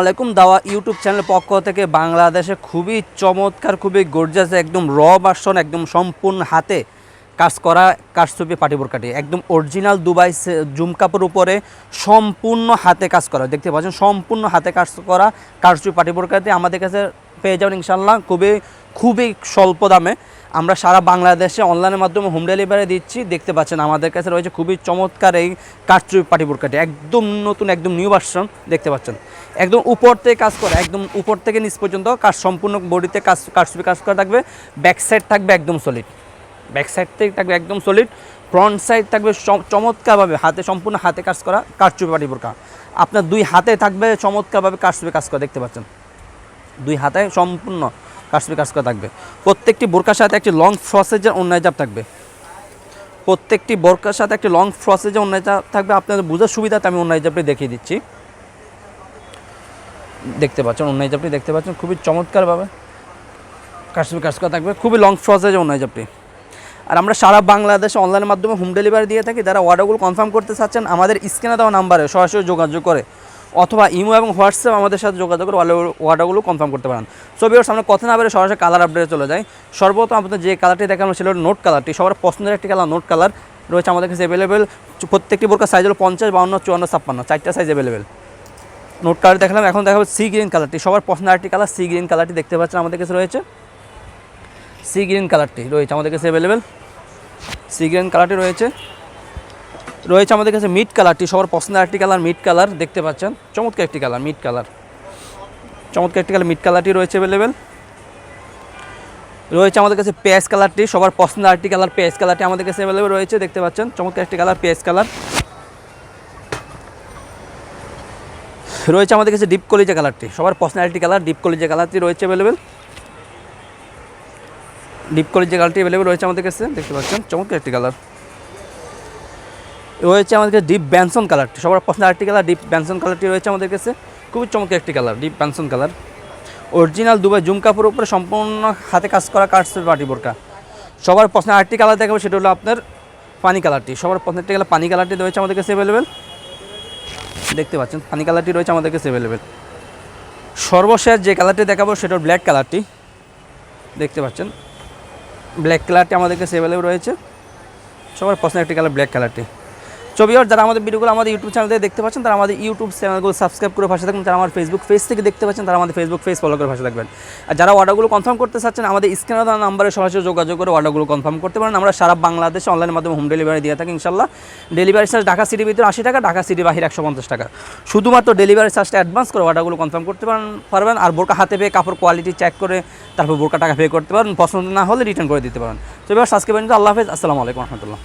আলাইকুম দাওয়া YouTube channel পক্ষ থেকে বাংলাদেশে খুবই চমৎকার, খুবই গর্জাস একদম র বাসন একদম সম্পূর্ণ হাতে কাজ করা কাজছবি পাটিপুর কাটি একদম অরিজিনাল দুবাই জুম কাপড় উপরে সম্পূর্ণ হাতে কাজ করা। দেখতে পাচ্ছেন, সম্পূর্ণ হাতে কাজ করা কাজছবি পাটিপুর কাটি আমাদের কাছে পেয়ে যাবেন ইনশাল্লাহ খুবই খুবই স্বল্প দামে। আমরা সারা বাংলাদেশে অনলাইনের মাধ্যমে হোম ডেলিভারি দিচ্ছি। দেখতে পাচ্ছেন আমাদের কাছে রয়েছে খুবই চমৎকার এই কাঠচুপি পাটিপুর কাটি একদম নতুন, একদম নিউ ভার্সন দেখতে পাচ্ছেন। একদম উপর থেকে কাজ করা, একদম উপর থেকে নিচ পর্যন্ত কাজ, সম্পূর্ণ বডিতে কাজ, কাঠচুপি কাজ করা থাকবে। ব্যাক সাইড থাকবে একদম সলিড ব্যাক সাইড থেকে থাকবে একদম সলিড ফ্রন্ট সাইড থাকবে চমৎকারভাবে হাতে, সম্পূর্ণ হাতে কাজ করা কাঠচুপি পাটিপুর কা আপনার দুই হাতে থাকবে চমৎকারভাবে কাঠচুপি কাজ করা, দেখতে পাচ্ছেন। দুই হাতে সম্পূর্ণ কাশ্মীর কাজ করা থাকবে। প্রত্যেকটি বোরকার সাথে একটি লং ফ্রসেজের অন্যায় জাপ থাকবে। প্রত্যেকটি বোরকার সাথে একটি লং ফ্রসেজের অন্যায় জাপ থাকবে। আপনাদের বোঝার সুবিধাতে আমি অন্যায় জাপটি দেখিয়ে দিচ্ছি। দেখতে পাচ্ছেন, অন্যায় জাপটি দেখতে পাচ্ছেন, খুবই চমৎকারভাবে কাশ্মীর কাজ করা থাকবে। খুবই লং ফ্রসেজের অন্যায় জাপটি আর আমরা সারা বাংলাদেশে অনলাইনের মাধ্যমে হোম ডেলিভারি দিয়ে থাকি। যারা অর্ডারগুলো কনফার্ম করতে চাচ্ছেন, আমাদের স্ক্রিনে দেওয়া নাম্বারে সরাসরি যোগাযোগ করে অথবা ইমো এবং হোয়াটসঅ্যাপ আমাদের সাথে যোগাযোগ করে অর্ডার- অর্ডারগুলো কনফার্ম করতে পারেন। ছবি ওর সামনে কথা না বলে সরাসরি কালার আপডেটে চলে যায় সর্বপ্রথম আপনাদের যে কালারটি দেখানো ছিল নোট কালারটি সবার পছন্দের একটি কালার নোট কালার রয়েছে আমাদের কাছে অ্যাভেলেবেল প্রত্যেকটি বোরকার সাইজ হলো পঞ্চাশ, বাউন্ন, চুয়ান্ন, ছাপ্পান্ন, চারটা সাইজ অ্যাভেলেবেল নোট কালার দেখালাম, এখন দেখাবো সি গ্রিন কালারটি সবার পছন্দের একটি কালার সি গ্রিন কালারটি দেখতে পাচ্ছেন আমাদের কাছে রয়েছে। সি গ্রিন কালারটি রয়েছে আমাদের কাছে অ্যাভেলেবেল সি গ্রিন কালারটি রয়েছে। রয়েছে আমাদের কাছে মিড কালারটি সবার পছন্দের একটি কালার মিড কালার দেখতে পাচ্ছেন। চমৎকার একটি কালার মিড কালার চমৎকার একটি কালার মিড কালারটি রয়েছে অ্যাভেলেবেল রয়েছে আমাদের কাছে পেঁয়াজ কালারটি সবার পছন্দের একটি কালার পেঁয়াজ কালারটি আমাদের কাছে অ্যাভেলেবেল রয়েছে, দেখতে পাচ্ছেন। চমৎকার একটি কালার পেঁয়াজ কালার রয়েছে আমাদের কাছে ডিপ কলিজা কালারটি সবার একটি কালার ডিপ কলিজা কালারটি রয়েছে অ্যাভেলেবেল ডিপ কলিজা কালারটি অ্যাভেলেবেল রয়েছে আমাদের কাছে, দেখতে পাচ্ছেন। চমৎকার একটি কালার রয়েছে আমাদের কাছে ডিপ ব্যানসন কালারটি সবার পছন্দের আরেকটি কালার ডিপ ব্যানসন কালারটি রয়েছে আমাদের কাছে। খুবই চমৎকার একটি কালার ডিপ ব্যানসন কালার অরিজিনাল দুবাই জুম কাপড়ের উপরে সম্পূর্ণ হাতে কাজ করা কাটছে পাটি বোরকা সবার পছন্দের আরেকটি কালার দেখাবো, সেটা হলো আপনার পানি কালারটি সবার পছন্দের একটি কালার পানি কালারটি রয়েছে আমাদের কাছে অ্যাভেলেবেল দেখতে পাচ্ছেন, পানি কালারটি রয়েছে আমাদের কাছে অ্যাভেলেবেল সর্বশেষ যে কালারটি দেখাবো, সেটা ব্ল্যাক কালারটি দেখতে পাচ্ছেন ব্ল্যাক কালারটি আমাদের কাছে অ্যাভেলেবেল রয়েছে। সবার পছন্দের একটি কালার ব্ল্যাক কালারটি ছবি আর যারা আমাদের ভিডিওগুলো আমাদের ইউটিউব চ্যানেল থেকে দেখতে পাচ্ছেন, তারা আমাদের ইউটিউব চ্যানেলগুলো সাবস্ক্রাইব করে পাশে থাকবেন। যারা আমার ফেসবুক পেজ থেকে দেখতে পাচ্ছেন, তারা আমাদের ফেসবুক পেজ ফলো করে পাশে থাকবেন। আর যারা অর্ডারগুলো কনফার্ম করতে চাচ্ছেন, আমাদের স্ক্রিনে দেওয়া নাম্বারে সরাসরি যোগাযোগ করে অর্ডারগুলো কনফার্ম করতে পারেন। আমরা সারা বাংলাদেশে অনলাইনের মাধ্যমে হোম ডেলিভারি দিয়ে থাকি ইনশাল্লাহ ডেলিভারি চার্জ ঢাকা সিটির ভিতরে আশি টাকা, ঢাকা সিটি বাহির একশো পঞ্চাশ টাকা। শুধুমাত্র ডেলিভারি চার্জটা অ্যাডভান্স করে অর্ডারগুলো কনফার্ম করতে পারেন, পারবেন। আর বোরকা হাতে পেয়ে কাপড় কোয়ালিটি চেক করে তারপর বোরকা টাকা পে করতে পারেন। পছন্দ না হলে রিটার্ন করে দিতে পারেন। তো এবার আজকে পর্যন্ত আল্লাহ হাফেজ। আসসালামু আলাইকুম রহমতুল্লাহ।